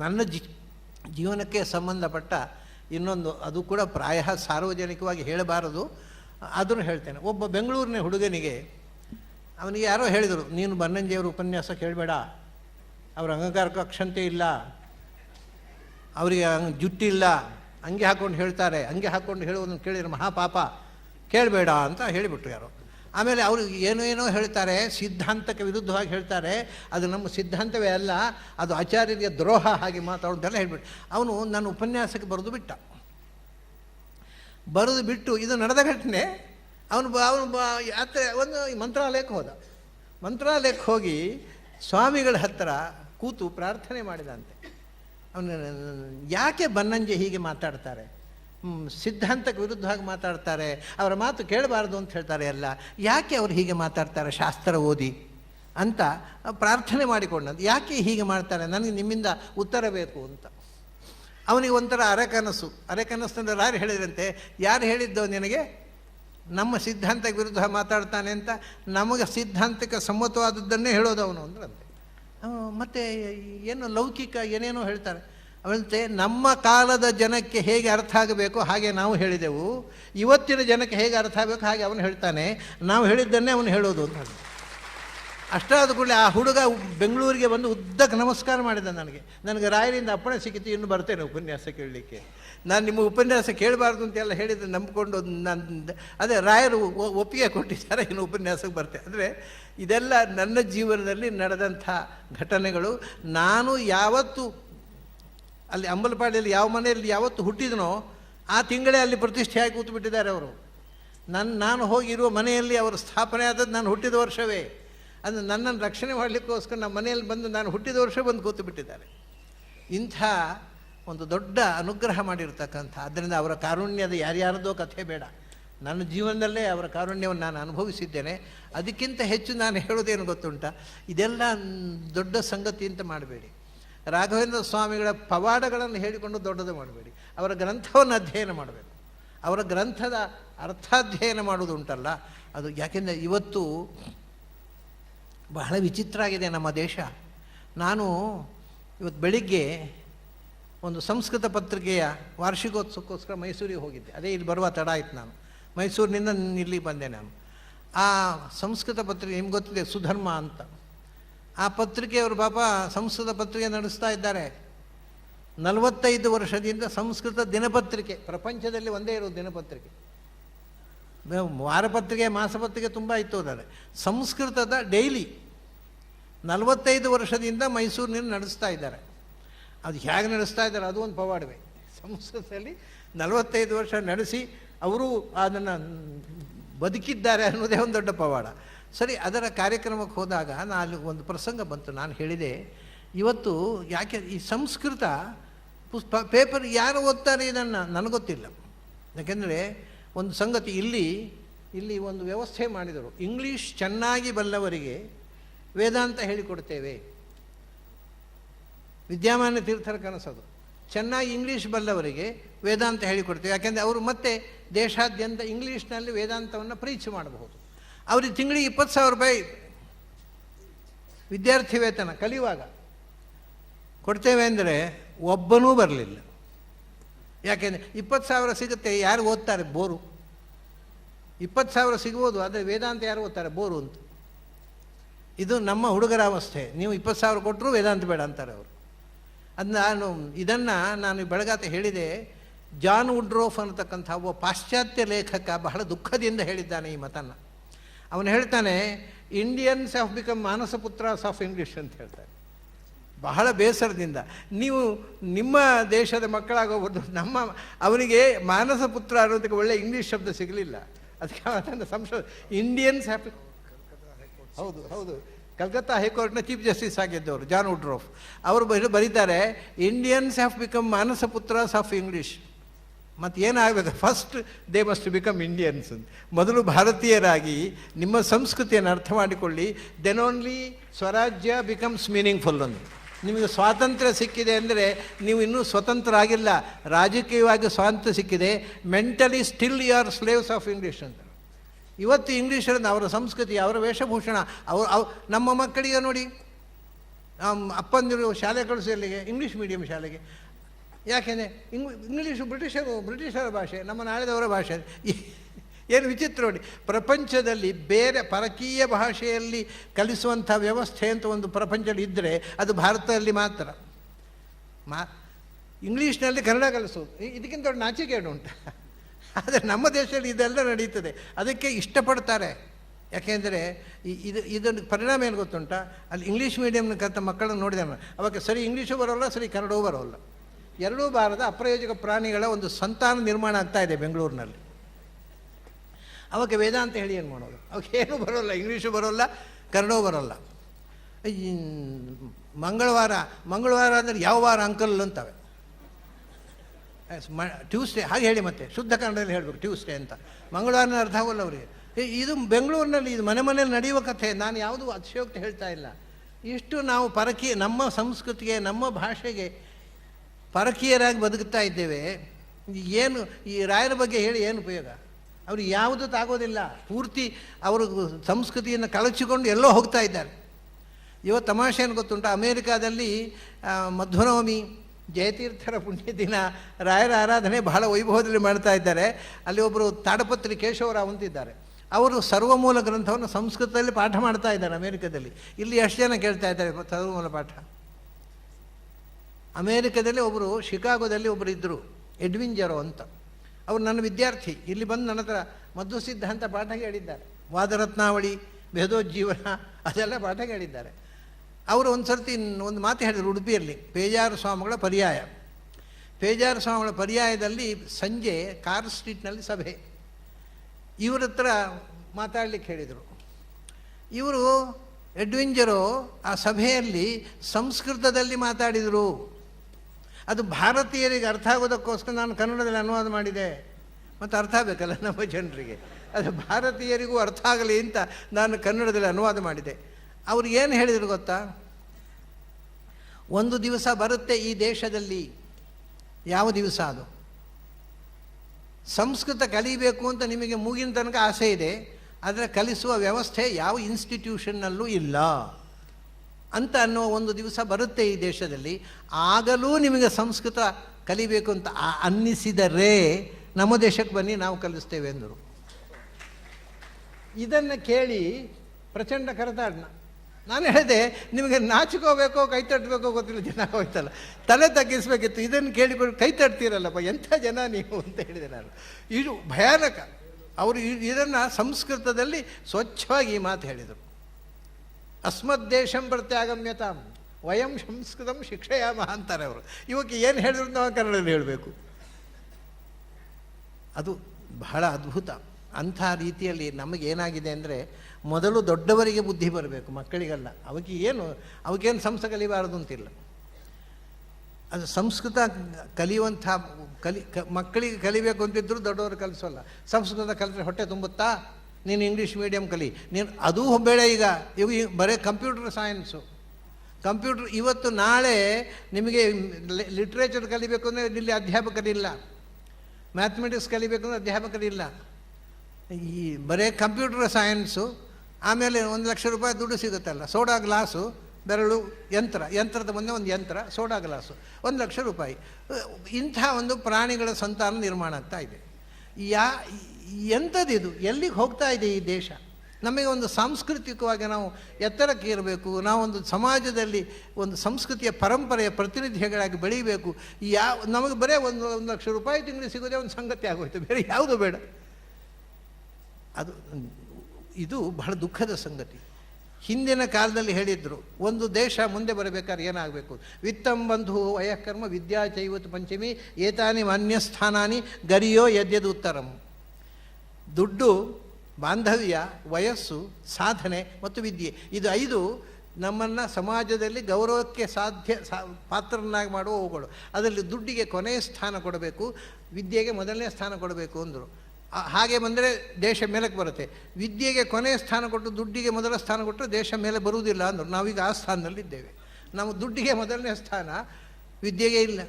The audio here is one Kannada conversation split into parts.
ನನ್ನ ಜಿ, ಜೀವನಕ್ಕೆ ಸಂಬಂಧಪಟ್ಟ ಇನ್ನೊಂದು, ಅದು ಕೂಡ ಪ್ರಾಯ ಸಾರ್ವಜನಿಕವಾಗಿ ಹೇಳಬಾರದು. ಅದನ್ನು ಹೇಳ್ತೇನೆ, ಒಬ್ಬ ಬೆಂಗಳೂರಿನ ಹುಡುಗನಿಗೆ ಅವನಿಗೆ ಯಾರೋ ಹೇಳಿದರು, ನೀನು ಬನ್ನಂಜಿಯವರು ಉಪನ್ಯಾಸ ಕೇಳಬೇಡ, ಅವ್ರ ಅಂಗಕಾರಕ್ಕೆ ಅಕ್ಷಂತೆ ಇಲ್ಲ, ಅವರಿಗೆ ಜುಟ್ಟಿಲ್ಲ ಹಂಗೆ ಹಾಕ್ಕೊಂಡು ಹೇಳ್ತಾರೆ, ಹಂಗೆ ಹಾಕ್ಕೊಂಡು ಹೇಳುವುದನ್ನು ಕೇಳಿದ್ರೆ ಮಹಾಪಾಪ, ಕೇಳಬೇಡ ಅಂತ ಹೇಳಿಬಿಟ್ರು ಯಾರು. ಆಮೇಲೆ ಅವರು ಏನೇನೋ ಏನೋ ಹೇಳ್ತಾರೆ, ಸಿದ್ಧಾಂತಕ್ಕೆ ವಿರುದ್ಧವಾಗಿ ಹೇಳ್ತಾರೆ. ಅದು ನಮ್ಮ ಸಿದ್ಧಾಂತವೇ ಅಲ್ಲ, ಅದು ಆಚಾರ್ಯರಿಗೆ ದ್ರೋಹ ಹಾಗೆ ಮಾತಾಡೋದೆಲ್ಲ ಹೇಳ್ಬಿಟ್ಟು. ಅವನು ನನ್ನ ಉಪನ್ಯಾಸಕ್ಕೆ ಬರೆದು ಬಿಟ್ಟ. ಬರೆದು ಬಿಟ್ಟು, ಇದು ನಡೆದ ಘಟನೆ. ಅವನು ಬ ಅವನು ಬ, ಯಾತ್ರೆ, ಒಂದು ಮಂತ್ರಾಲಯಕ್ಕೆ ಹೋದ. ಮಂತ್ರಾಲಯಕ್ಕೆ ಹೋಗಿ ಸ್ವಾಮಿಗಳ ಹತ್ತಿರ ಕೂತು ಪ್ರಾರ್ಥನೆ ಮಾಡಿದಂತೆ. ಅವನು, ಯಾಕೆ ಬನ್ನಂಜೆ ಹೀಗೆ ಮಾತಾಡ್ತಾರೆ? ಸಿದ್ಧಾಂತಕ್ಕೆ ವಿರುದ್ಧವಾಗಿ ಮಾತಾಡ್ತಾರೆ, ಅವರ ಮಾತು ಕೇಳಬಾರ್ದು ಅಂತ ಹೇಳ್ತಾರೆ ಎಲ್ಲ. ಯಾಕೆ ಅವ್ರು ಹೀಗೆ ಮಾತಾಡ್ತಾರೆ? ಶಾಸ್ತ್ರ ಓದಿ ಅಂತ ಪ್ರಾರ್ಥನೆ ಮಾಡಿಕೊಂಡಂತ ಯಾಕೆ ಹೀಗೆ ಮಾಡ್ತಾರೆ? ನನಗೆ ನಿಮ್ಮಿಂದ ಉತ್ತರ ಬೇಕು ಅಂತ. ಅವನಿಗೆ ಒಂಥರ ಅರೆಕನಸು. ಅರೆಕನಸ್ಸಿನಲ್ಲಿ ಯಾರು ಹೇಳಿದ್ರಂತೆ? ಯಾರು ಹೇಳಿದ್ದು ನಿನಗೆ? ನಮ್ಮ ಸಿದ್ಧಾಂತಕ್ಕೆ ವಿರುದ್ಧ ಮಾತಾಡ್ತಾನೆ ಅಂತ ನಮಗೆ ಸಿದ್ಧಾಂತಕ್ಕೆ ಸಮ್ಮತವಾದದ್ದನ್ನೇ ಹೇಳೋದು ಅವನು ಅಂದ್ರಂತೆ. ಮತ್ತೆ ಏನು ಲೌಕಿಕ ಏನೇನೋ ಹೇಳ್ತಾರೆ. ಅವಳಂತೆ ನಮ್ಮ ಕಾಲದ ಜನಕ್ಕೆ ಹೇಗೆ ಅರ್ಥ ಆಗಬೇಕು ಹಾಗೆ ನಾವು ಹೇಳಿದೆವು. ಇವತ್ತಿನ ಜನಕ್ಕೆ ಹೇಗೆ ಅರ್ಥ ಆಗಬೇಕು ಹಾಗೆ ಅವನು ಹೇಳ್ತಾನೆ. ನಾವು ಹೇಳಿದ್ದನ್ನೇ ಅವನು ಹೇಳೋದು ಅಂತ ಅಷ್ಟೇ ಅಷ್ಟಾದ ಕೂಡಲೇ ಆ ಹುಡುಗ ಬೆಂಗಳೂರಿಗೆ ಬಂದು ಉದ್ದಕ್ಕೆ ನಮಸ್ಕಾರ ಮಾಡಿದ ನನಗೆ. ನನಗೆ ರಾಯರಿಂದ ಅಪ್ಪಣೆ ಸಿಕ್ಕಿತು, ಇನ್ನು ಬರ್ತೇನೆ ಉಪನ್ಯಾಸ ಕೇಳಲಿಕ್ಕೆ. ನಾನು ನಿಮ್ಮ ಉಪನ್ಯಾಸ ಕೇಳಬಾರ್ದು ಅಂತೆಲ್ಲ ಹೇಳಿದ್ರೆ ನಂಬಿಕೊಂಡು ನನ್ನ ಅದೇ ರಾಯರು ಒಪ್ಪಿಗೆ ಕೊಟ್ಟಿದ್ದಾರೆ, ಇನ್ನು ಉಪನ್ಯಾಸಕ್ಕೆ ಬರ್ತೇನೆ. ಅಂದರೆ ಇದೆಲ್ಲ ನನ್ನ ಜೀವನದಲ್ಲಿ ನಡೆದಂಥ ಘಟನೆಗಳು. ನಾನು ಯಾವತ್ತು ಅಲ್ಲಿ ಅಂಬಲಪಾಡಿಯಲ್ಲಿ ಯಾವ ಮನೆಯಲ್ಲಿ ಯಾವತ್ತು ಹುಟ್ಟಿದನೋ ಆ ತಿಂಗಳೇ ಅಲ್ಲಿ ಪ್ರತಿಷ್ಠೆಯಾಗಿ ಕೂತು ಬಿಟ್ಟಿದ್ದಾರೆ ಅವರು. ನನ್ನ ನಾನು ಹೋಗಿರುವ ಮನೆಯಲ್ಲಿ ಅವರು ಸ್ಥಾಪನೆ ಆದದ್ದು ನಾನು ಹುಟ್ಟಿದ ವರ್ಷವೇ. ಅದು ನನ್ನನ್ನು ರಕ್ಷಣೆ ಮಾಡಲಿಕ್ಕೋಸ್ಕರ ನಮ್ಮ ಮನೆಯಲ್ಲಿ ಬಂದು ನಾನು ಹುಟ್ಟಿದ ವರ್ಷ ಬಂದು ಕೂತು ಬಿಟ್ಟಿದ್ದಾರೆ ಇಂಥ ಒಂದು ದೊಡ್ಡ ಅನುಗ್ರಹ ಮಾಡಿರ್ತಕ್ಕಂಥ ಅದರಿಂದ ಅವರ ಕಾರುಣ್ಯದ ಯಾರ್ಯಾರದೋ ಕಥೆ ಬೇಡ. ನನ್ನ ಜೀವನದಲ್ಲೇ ಅವರ ಕಾರುಣ್ಯವನ್ನು ನಾನು ಅನುಭವಿಸಿದ್ದೇನೆ. ಅದಕ್ಕಿಂತ ಹೆಚ್ಚು ನಾನು ಹೇಳೋದೇನು ಗೊತ್ತುಂಟ? ಇದೆಲ್ಲ ದೊಡ್ಡ ಸಂಗತಿ ಅಂತ ಮಾಡಬೇಡಿ. ರಾಘವೇಂದ್ರ ಸ್ವಾಮಿಗಳ ಪವಾಡಗಳನ್ನು ಹೇಳಿಕೊಂಡು ದೊಡ್ಡದು ಮಾಡಬೇಡಿ. ಅವರ ಗ್ರಂಥವನ್ನು ಅಧ್ಯಯನ ಮಾಡಬೇಕು. ಅವರ ಗ್ರಂಥದ ಅರ್ಥಾಧ್ಯಯನ ಮಾಡುವುದುಂಟಲ್ಲ ಅದು ಯಾಕೆಂದರೆ ಇವತ್ತು ಬಹಳ ವಿಚಿತ್ರ ಆಗಿದೆ ನಮ್ಮ ದೇಶ. ನಾನು ಇವತ್ತು ಬೆಳಿಗ್ಗೆ ಒಂದು ಸಂಸ್ಕೃತ ಪತ್ರಿಕೆಯ ವಾರ್ಷಿಕೋತ್ಸವಕ್ಕೋಸ್ಕರ ಮೈಸೂರಿಗೆ ಹೋಗಿದ್ದೆ. ಅದೇ ಇಲ್ಲಿ ಬರುವ ತಡ ಆಯ್ತು ನಾನು. ಮೈಸೂರಿನಿಂದ ಇಲ್ಲಿ ಬಂದೆ ನಾನು. ಆ ಸಂಸ್ಕೃತ ಪತ್ರಿಕೆ, ನಿಮ್ಗೆ ಗೊತ್ತಿದೆ ಸುಧರ್ಮ ಅಂತ. ಆ ಪತ್ರಿಕೆಯವರು ಪಾಪ ಸಂಸ್ಕೃತ ಪತ್ರಿಕೆ ನಡೆಸ್ತಾ ಇದ್ದಾರೆ. ನಲವತ್ತೈದು ವರ್ಷದಿಂದ ಸಂಸ್ಕೃತ ದಿನಪತ್ರಿಕೆ, ಪ್ರಪಂಚದಲ್ಲಿ ಒಂದೇ ಇರೋದು ದಿನಪತ್ರಿಕೆ. ವಾರಪತ್ರಿಕೆ, ಮಾಸಪತ್ರಿಕೆ ತುಂಬ ಇತ್ತು ಅದರ ಸಂಸ್ಕೃತದ ಡೈಲಿ ನಲವತ್ತೈದು ವರ್ಷದಿಂದ ಮೈಸೂರಿನಲ್ಲಿ ನಡೆಸ್ತಾ ಇದ್ದಾರೆ. ಅದು ಹೇಗೆ ನಡೆಸ್ತಾ ಇದ್ದಾರೆ ಅದು ಒಂದು ಪವಾಡವೆ. ಸಂಸ್ಕೃತದಲ್ಲಿ ನಲವತ್ತೈದು ವರ್ಷ ನಡೆಸಿ ಅವರು ಅದನ್ನು ಬದುಕಿದ್ದಾರೆ ಅನ್ನೋದೇ ಒಂದು ದೊಡ್ಡ ಪವಾಡ. ಸರಿ, ಅದರ ಕಾರ್ಯಕ್ರಮಕ್ಕೆ ಹೋದಾಗ ನಾನು ಒಂದು ಪ್ರಸಂಗ ಬಂತು, ನಾನು ಹೇಳಿದೆ, ಇವತ್ತು ಯಾಕೆ ಈ ಸಂಸ್ಕೃತ ಪುಸ್ಪ ಪೇಪರ್ ಯಾರು ಓದ್ತಾರೆ ಇದನ್ನು ನನಗೊತ್ತಿಲ್ಲ ಯಾಕೆಂದರೆ ಒಂದು ಸಂಗತಿ, ಇಲ್ಲಿ ಇಲ್ಲಿ ಒಂದು ವ್ಯವಸ್ಥೆ ಮಾಡಿದರು. ಇಂಗ್ಲೀಷ್ ಚೆನ್ನಾಗಿ ಬಲ್ಲವರಿಗೆ ವೇದಾಂತ ಹೇಳಿಕೊಡ್ತೇವೆ. ವಿದ್ಯಮಾನ ತೀರ್ಥರ ಕನಸದು. ಚೆನ್ನಾಗಿ ಇಂಗ್ಲೀಷ್ ಬಲ್ಲವರಿಗೆ ವೇದಾಂತ ಹೇಳಿಕೊಡ್ತೇವೆ. ಯಾಕೆಂದರೆ ಅವರು ಮತ್ತೆ ದೇಶಾದ್ಯಂತ ಇಂಗ್ಲೀಷ್ನಲ್ಲಿ ವೇದಾಂತವನ್ನು ಪ್ರೀಚ್ ಮಾಡಬಹುದು. ಅವ್ರಿಗೆ ತಿಂಗಳಿಗೆ ಇಪ್ಪತ್ತು ಸಾವಿರ ರೂಪಾಯಿ ವಿದ್ಯಾರ್ಥಿ ವೇತನ ಕಲಿಯುವಾಗ. ಕೊಡ್ತೇವೆ ಅಂದರೆ ಒಬ್ಬನೂ ಬರಲಿಲ್ಲ. ಯಾಕೆಂದರೆ ಇಪ್ಪತ್ತು ಸಾವಿರ ಸಿಗುತ್ತೆ, ಯಾರು ಓದ್ತಾರೆ? ಬೋರು. ಇಪ್ಪತ್ತು ಸಾವಿರ ಸಿಗ್ಬೋದು, ಆದರೆ ವೇದಾಂತ ಯಾರು ಓದ್ತಾರೆ? ಬೋರು ಅಂತ. ಇದು ನಮ್ಮ ಹುಡುಗರ ಅವಸ್ಥೆ. ನೀವು ಇಪ್ಪತ್ತು ಸಾವಿರ ಕೊಟ್ಟರು ವೇದಾಂತ ಬೇಡ ಅಂತಾರೆ ಅವರು. ಅದು ನಾನು ಇದನ್ನು ನಾನು ಬೆಳಗಾತ ಹೇಳಿದೆ, ಜಾನ್ ವುಡ್ರೋಫ್ ಅನ್ನತಕ್ಕಂಥ ಒಬ್ಬ ಪಾಶ್ಚಾತ್ಯ ಲೇಖಕ ಬಹಳ ದುಃಖದಿಂದ ಹೇಳಿದ್ದಾನೆ ಈ ಮತನ್ನು ಅವನು ಹೇಳ್ತಾನೆ ಇಂಡಿಯನ್ಸ್ ಆಫ್ ಬಿಕಮ್ ಮಾನಸ ಪುತ್ರಾಸ್ ಆಫ್ ಇಂಗ್ಲೀಷ್ ಅಂತ ಹೇಳ್ತಾರೆ. ಬಹಳ ಬೇಸರದಿಂದ. ನೀವು ನಿಮ್ಮ ದೇಶದ ಮಕ್ಕಳಾಗೋಗ್ಬೋದು ನಮ್ಮ, ಅವನಿಗೆ ಮಾನಸ ಪುತ್ರ ಅನ್ನೋದಕ್ಕೆ ಒಳ್ಳೆ ಇಂಗ್ಲೀಷ್ ಶಬ್ದ ಸಿಗಲಿಲ್ಲ. ಅದಕ್ಕೆ ಅದನ್ನು ಸಂಶೋಧ ಇಂಡಿಯನ್ಸ್ ಹ್ಯಾವ್ ಹೌದು ಹೌದು. ಕಲ್ಕತ್ತಾ ಹೈಕೋರ್ಟ್ನ ಚೀಫ್ ಜಸ್ಟಿಸ್ ಆಗಿದ್ದವರು ಜಾನ್ ವುಡ್ರೋಫ್ ಅವರು ಬರಿ ಬರೀತಾರೆ ಇಂಡಿಯನ್ಸ್ ಹ್ಯಾವ್ ಬಿಕಮ್ ಮಾನಸ ಪುತ್ರಾಸ್ ಆಫ್ ಇಂಗ್ಲೀಷ್ ಮತ್ತು ಏನಾಗಬೇಕು first they must become Indians ಅಂತ ಮೊದಲು ಭಾರತೀಯರಾಗಿ ನಿಮ್ಮ ಸಂಸ್ಕೃತಿಯನ್ನು ಅರ್ಥ ಮಾಡಿಕೊಳ್ಳಿ. Then only swarajya becomes meaningful ಒಂದು ನಿಮಗೆ ಸ್ವಾತಂತ್ರ್ಯ ಸಿಕ್ಕಿದೆ ಅಂದರೆ ನೀವು ಇನ್ನೂ ಸ್ವತಂತ್ರ ಆಗಿಲ್ಲ ರಾಜಕೀಯವಾಗಿ ಸ್ವಾತಂತ್ರ್ಯ ಸಿಕ್ಕಿದೆ. Mentally still you are slaves of English ಅಂತ. ಇವತ್ತು ಇಂಗ್ಲೀಷರನ್ನು ಅವರ ಸಂಸ್ಕೃತಿ, ಅವರ ವೇಷಭೂಷಣ ಅವ್ರು ಅವ್ ನಮ್ಮ ಮಕ್ಕಳಿಗೆ ನೋಡಿ. ಅಪ್ಪಂದಿರು ಶಾಲೆ ಕಳಿಸಿ ಅಲ್ಲಿಗೆ ಇಂಗ್ಲೀಷ್ ಮೀಡಿಯಂ ಶಾಲೆಗೆ. ಯಾಕೆಂದರೆ ಇಂಗ್ ಇಂಗ್ಲೀಷು ಬ್ರಿಟಿಷರು, ಬ್ರಿಟಿಷರ ಭಾಷೆ, ನಮ್ಮ ನಾಳೆದವರ ಭಾಷೆ ಏನು ವಿಚಿತ್ರ ನೋಡಿ, ಪ್ರಪಂಚದಲ್ಲಿ ಬೇರೆ ಪರಕೀಯ ಭಾಷೆಯಲ್ಲಿ ಕಲಿಸುವಂಥ ವ್ಯವಸ್ಥೆ ಅಂತ ಒಂದು ಪ್ರಪಂಚದಲ್ಲಿ ಇದ್ದರೆ ಅದು ಭಾರತದಲ್ಲಿ ಮಾತ್ರ. ಮಾ, ಇಂಗ್ಲೀಷ್ನಲ್ಲಿ ಕನ್ನಡ ಕಲಿಸೋದು ಇದಕ್ಕಿಂತ ದೊಡ್ಡ ನಾಚಿಕೆ ಉಂಟು? ಆದರೆ ನಮ್ಮ ದೇಶದಲ್ಲಿ ಇದೆಲ್ಲ ನಡೀತದೆ. ಅದಕ್ಕೆ ಇಷ್ಟಪಡ್ತಾರೆ. ಯಾಕೆಂದರೆ ಇದು, ಇದೊಂದು ಪರಿಣಾಮ ಏನು ಗೊತ್ತುಂಟ? ಅಲ್ಲಿ ಇಂಗ್ಲೀಷ್ ಮೀಡಿಯಮ್ನ ಕಲಿತ ಮಕ್ಕಳನ್ನು ನೋಡಿದೆ ಅವಾಗ ಸರಿ ಇಂಗ್ಲೀಷು ಬರೋಲ್ಲ, ಸರಿ ಕನ್ನಡವೂ ಬರೋಲ್ಲ. ಎರಡೂ ಬಾರದ ಅಪ್ರಯೋಜಕ ಪ್ರಾಣಿಗಳ ಒಂದು ಸಂತಾನ ನಿರ್ಮಾಣ ಆಗ್ತಾ ಇದೆ ಬೆಂಗಳೂರಿನಲ್ಲಿ. ಅವಕ್ಕೆ ವೇದಾಂತ ಹೇಳಿ ಏನು ಮಾಡೋದು? ಅವಕ್ಕೆ ಏನು ಬರೋಲ್ಲ, ಇಂಗ್ಲೀಷು ಬರೋಲ್ಲ, ಕನ್ನಡವೂ ಬರೋಲ್ಲ. ಮಂಗಳವಾರ ಮಂಗಳವಾರ ಅಂದರೆ ಯಾವ ವಾರ ಅಂಕಲ್ ಅಂತವೆ. ಮ ಟ್ಯೂಸ್ಡೇ ಹಾಗೆ ಹೇಳಿ ಮತ್ತೆ, ಶುದ್ಧ ಕನ್ನಡದಲ್ಲಿ ಹೇಳಬೇಕು ಟ್ಯೂಸ್ಡೇ ಅಂತ. ಮಂಗಳವಾರನ ಅರ್ಥ ಆಗೋಲ್ಲ ಅವರಿಗೆ. ಇದು ಬೆಂಗಳೂರಿನಲ್ಲಿ, ಇದು ಮನೆ ಮನೇಲಿ ನಡೆಯುವ ಕಥೆ, ನಾನು ಯಾವುದೂ ಅತಿಶಯೋಕ್ತಿ ಹೇಳ್ತಾ ಇಲ್ಲ. ಇಷ್ಟು ನಾವು ಪರಕೀಯ ನಮ್ಮ ಸಂಸ್ಕೃತಿಗೆ, ನಮ್ಮ ಭಾಷೆಗೆ ಪರಕೀಯರಾಗಿ ಬದುಕ್ತಾ ಇದ್ದೇವೆ. ಏನು, ಈ ರಾಯರ ಬಗ್ಗೆ ಹೇಳಿ ಏನು ಉಪಯೋಗ? ಅವರು ಯಾವುದು ತಾಗೋದಿಲ್ಲ. ಪೂರ್ತಿ ಅವರು ಸಂಸ್ಕೃತಿಯನ್ನು ಕಳಚಿಕೊಂಡು ಎಲ್ಲೋ ಹೋಗ್ತಾ ಇದ್ದಾರೆ. ಇವತ್ತು ತಮಾಷೆ ಏನು ಗೊತ್ತುಂಟು? ಅಮೇರಿಕಾದಲ್ಲಿ ಮಧ್ವನವಮಿ, ಜಯತೀರ್ಥರ ಪುಣ್ಯ ದಿನ ರಾಯರ ಆರಾಧನೆ ಬಹಳ ವೈಭವದಲ್ಲಿ ಮಾಡ್ತಾ ಇದ್ದಾರೆ. ಅಲ್ಲಿ ಒಬ್ಬರು ತಾಡಪತ್ರಿ ಕೇಶವರಾವ್ ಅಂತಿದ್ದಾರೆ. ಅವರು ಸರ್ವಮೂಲ ಗ್ರಂಥವನ್ನು ಸಂಸ್ಕೃತದಲ್ಲಿ ಪಾಠ ಮಾಡ್ತಾ ಇದ್ದಾರೆ ಅಮೇರಿಕದಲ್ಲಿ. ಇಲ್ಲಿ ಎಷ್ಟು ಜನ ಕೇಳ್ತಾ ಇದ್ದಾರೆ ಸರ್ವಮೂಲ ಪಾಠ? ಅಮೇರಿಕದಲ್ಲಿ ಒಬ್ಬರು ಶಿಕಾಗೋದಲ್ಲಿ ಒಬ್ಬರು ಇದ್ದರು ಎಡ್ವಿನ್ ಜೆರೋ ಅಂತ. ಅವರು ನನ್ನ ವಿದ್ಯಾರ್ಥಿ, ಇಲ್ಲಿ ಬಂದು ನನ್ನ ಹತ್ರ ಮಧು ಸಿದ್ಧಾಂತ ಪಾಠ ಹೇಳಿದ್ದಾರೆ. ವಾದರತ್ನಾವಳಿ ಭೇದೋಜ್ಜೀವನ ಅದೆಲ್ಲ ಪಾಠ ಹೇಳಿದ್ದಾರೆ. ಅವರು ಒಂದು ಸರ್ತಿ ಒಂದು ಮಾತು ಹೇಳಿದರು ಉಡುಪಿಯಲ್ಲಿ, ಪೇಜಾರ ಸ್ವಾಮಿಗಳ ಪರ್ಯಾಯ. ಪೇಜಾರ ಸ್ವಾಮಿಗಳ ಪರ್ಯಾಯದಲ್ಲಿ ಸಂಜೆ ಕಾರ್ ಸ್ಟ್ರೀಟ್ನಲ್ಲಿ ಸಭೆ. ಇವ್ರ ಹತ್ರ ಮಾತಾಡಲಿಕ್ಕೆ ಹೇಳಿದರು. ಇವರು ಎಡ್ವಿಂಜರು ಆ ಸಭೆಯಲ್ಲಿ ಸಂಸ್ಕೃತದಲ್ಲಿ ಮಾತಾಡಿದರು. ಅದು ಭಾರತೀಯರಿಗೆ ಅರ್ಥ ಆಗೋದಕ್ಕೋಸ್ಕರ ನಾನು ಕನ್ನಡದಲ್ಲಿ ಅನುವಾದ ಮಾಡಿದೆ. ಮತ್ತು ಅರ್ಥ ಆಗಬೇಕಲ್ಲ ನಮ್ಮ ಜನರಿಗೆ. ಅದು ಭಾರತೀಯರಿಗೂ ಅರ್ಥ ಆಗಲಿ ಅಂತ ನಾನು ಕನ್ನಡದಲ್ಲಿ ಅನುವಾದ ಮಾಡಿದೆ. ಅವ್ರು ಏನು ಹೇಳಿದರು ಗೊತ್ತಾ? ಒಂದು ದಿವಸ ಬರುತ್ತೆ ಈ ದೇಶದಲ್ಲಿ. ಯಾವ ದಿವಸ ಅದು? ಸಂಸ್ಕೃತ ಕಲಿಬೇಕು ಅಂತ ನಿಮಗೆ ಮೂಗಿನ ತನಕ ಆಸೆ ಇದೆ, ಆದರೆ ಕಲಿಸುವ ವ್ಯವಸ್ಥೆ ಯಾವ ಇನ್ಸ್ಟಿಟ್ಯೂಷನ್ನಲ್ಲೂ ಇಲ್ಲ. ಅಂತ ಅನ್ನೋ ಒಂದು ದಿವಸ ಬರುತ್ತೆ ಈ ದೇಶದಲ್ಲಿ. ಆಗಲೂ ನಿಮಗೆ ಸಂಸ್ಕೃತ ಕಲಿಬೇಕು ಅಂತ ಅನ್ನಿಸಿದರೆ ನಮ್ಮ ದೇಶಕ್ಕೆ ಬನ್ನಿ, ನಾವು ಕಲಿಸ್ತೇವೆ ಎಂದರು. ಇದನ್ನು ಕೇಳಿ ಪ್ರಚಂಡ ಕರೆದಾಡ್ನ ನಾನು ಹೇಳಿದೆ, ನಿಮಗೆ ನಾಚಿಕೋಬೇಕೋ ಕೈ ತಟ್ಟಬೇಕೋ ಗೊತ್ತಿಲ್ಲ, ಜನ ಹೋಯ್ತಲ್ಲ. ತಲೆ ತಗ್ಗಿಸ್ಬೇಕಿತ್ತು, ಇದನ್ನು ಕೇಳಿಕೊಂಡು ಕೈ ತಟ್ತೀರಲ್ಲಪ್ಪ, ಎಂಥ ಜನ ನೀವು ಅಂತ ಹೇಳಿದೆ ನಾನು. ಇದು ಭಯಾನಕ. ಅವರು ಇದನ್ನು ಸಂಸ್ಕೃತದಲ್ಲಿ ಸ್ವಚ್ಛವಾಗಿ ಈ ಮಾತು ಹೇಳಿದರು. ಅಸ್ಮದ್ದೇಶಂ ಪ್ರತ್ಯಾಗಮ್ಯತಾಂ ವಯಂ ಸಂಸ್ಕೃತಂ ಶಿಕ್ಷೆಯಾಮ ಅಂತಾರೆ ಅವರು. ಇವಕ್ಕೆ ಏನು ಹೇಳಿದ್ರು ನಾವು ಕನ್ನಡದಲ್ಲಿ ಹೇಳಬೇಕು. ಅದು ಬಹಳ ಅದ್ಭುತ. ಅಂಥ ರೀತಿಯಲ್ಲಿ ನಮಗೇನಾಗಿದೆ ಅಂದರೆ ಮೊದಲು ದೊಡ್ಡವರಿಗೆ ಬುದ್ಧಿ ಬರಬೇಕು ಮಕ್ಕಳಿಗಲ್ಲ. ಅವಕ್ಕೆ ಏನು, ಅವಕ್ಕೇನು ಸಂಸ್ಥ ಕಲಿಬಾರದು ಅಂತಿಲ್ಲ. ಅದು ಸಂಸ್ಕೃತ ಕಲಿಯುವಂಥ, ಕಲಿ, ಕ, ಮಕ್ಕಳಿಗೆ ಕಲಿಬೇಕು ಅಂತಿದ್ರು ದೊಡ್ಡವರು ಕಲಿಸೋಲ್ಲ. ಸಂಸ್ಕೃತ ಕಲಿತ್ರೆ ಹೊಟ್ಟೆ ತುಂಬುತ್ತಾ? ನೀನು ಇಂಗ್ಲೀಷ್ ಮೀಡಿಯಮ್ ಕಲಿ. ನೀನು ಅದೂ ಬೇಡ ಈಗ. ಇವು ಬರೀ ಕಂಪ್ಯೂಟರ್ ಸೈನ್ಸು ಕಂಪ್ಯೂಟರ್ ಇವತ್ತು ನಾಳೆ ನಿಮಗೆ ಲಿಟ್ರೇಚರ್ ಕಲಿಬೇಕು ಅಂದರೆ ಇಲ್ಲಿ ಅಧ್ಯಾಪಕರಿಲ್ಲ. ಮ್ಯಾಥಮೆಟಿಕ್ಸ್ ಕಲಿಬೇಕು ಅಂದರೆ ಅಧ್ಯಾಪಕರಿಲ್ಲ. ಈ ಬರೀ ಕಂಪ್ಯೂಟರ್ ಸೈನ್ಸು ಆಮೇಲೆ ಒಂದು ಲಕ್ಷ ರೂಪಾಯಿ ದುಡ್ಡು ಸಿಗುತ್ತಲ್ಲ. ಸೋಡಾ ಗ್ಲಾಸು ಬೆರಳು, ಯಂತ್ರ. ಯಂತ್ರದ ಮುಂದೆ ಒಂದು ಯಂತ್ರ, ಸೋಡಾ ಗ್ಲಾಸು ಒಂದು ಲಕ್ಷ ರೂಪಾಯಿ. ಇಂಥ ಒಂದು ಪ್ರಾಣಿಗಳ ಸಂತಾನ ನಿರ್ಮಾಣ ಆಗ್ತಾ ಇದೆ. ಯಾ ಎಂಥದ್ದಿದು ಎಲ್ಲಿಗೆ ಹೋಗ್ತಾ ಇದೆ ಈ ದೇಶ? ನಮಗೆ ಒಂದು ಸಾಂಸ್ಕೃತಿಕವಾಗಿ ನಾವು ಎತ್ತರಕ್ಕೆ ಇರಬೇಕು ನಾವೊಂದು ಸಮಾಜದಲ್ಲಿ ಒಂದು ಸಂಸ್ಕೃತಿಯ ಪರಂಪರೆಯ ಪ್ರತಿನಿಧಿಗಳಾಗಿ ಬೆಳೀಬೇಕು. ಯಾವ ನಮಗೆ ಬರೀ ಒಂದು ಒಂದು ಲಕ್ಷ ರೂಪಾಯಿ ತಿಂಗಳಿಗೆ ಸಿಗೋದೇ ಒಂದು ಸಂಗತಿ ಆಗೋಯ್ತು, ಬೇರೆ ಯಾವುದು ಬೇಡ. ಅದು, ಇದು ಬಹಳ ದುಃಖದ ಸಂಗತಿ. ಹಿಂದಿನ ಕಾಲದಲ್ಲಿ ಹೇಳಿದ್ರು, ಒಂದು ದೇಶ ಮುಂದೆ ಬರಬೇಕಾದ್ರೆ ಏನಾಗಬೇಕು? ವಿತ್ತಂ ಬಂಧು ವಯಃಕರ್ಮ ವಿದ್ಯಾ ಚೈವತ್ ಪಂಚಮಿ ಏತಾನಿ ಮಾನ್ಯಸ್ಥಾನಾನಿ ಗರಿಯೋ ಯದ್ಯದ ಉತ್ತರಂ. ದುಡ್ಡು, ಬಾಂಧವ್ಯ, ವಯಸ್ಸು, ಸಾಧನೆ ಮತ್ತು ವಿದ್ಯೆ. ಇದು ಐದು ನಮ್ಮನ್ನು ಸಮಾಜದಲ್ಲಿ ಗೌರವಕ್ಕೆ ಸಾಧ್ಯ, ಸಾ ಪಾತ್ರನಾಗಿ ಮಾಡುವ ಅವುಗಳು ಅದರಲ್ಲಿ ದುಡ್ಡಿಗೆ ಕೊನೆಯ ಸ್ಥಾನ ಕೊಡಬೇಕು, ವಿದ್ಯೆಗೆ ಮೊದಲನೇ ಸ್ಥಾನ ಕೊಡಬೇಕು ಅಂದರು. ಹಾಗೆ ಬಂದರೆ ದೇಶ ಮೇಲಕ್ಕೆ ಬರುತ್ತೆ. ವಿದ್ಯೆಗೆ ಕೊನೆಯ ಸ್ಥಾನ ಕೊಟ್ಟು ದುಡ್ಡಿಗೆ ಮೊದಲ ಸ್ಥಾನ ಕೊಟ್ಟರೆ ದೇಶ ಮೇಲೆ ಬರುವುದಿಲ್ಲ ಅಂದರು. ನಾವೀಗ ಆ ಸ್ಥಾನದಲ್ಲಿದ್ದೇವೆ ನಾವು ದುಡ್ಡಿಗೆ ಮೊದಲನೇ ಸ್ಥಾನ ವಿದ್ಯೆಗೆ ಇಲ್ಲ.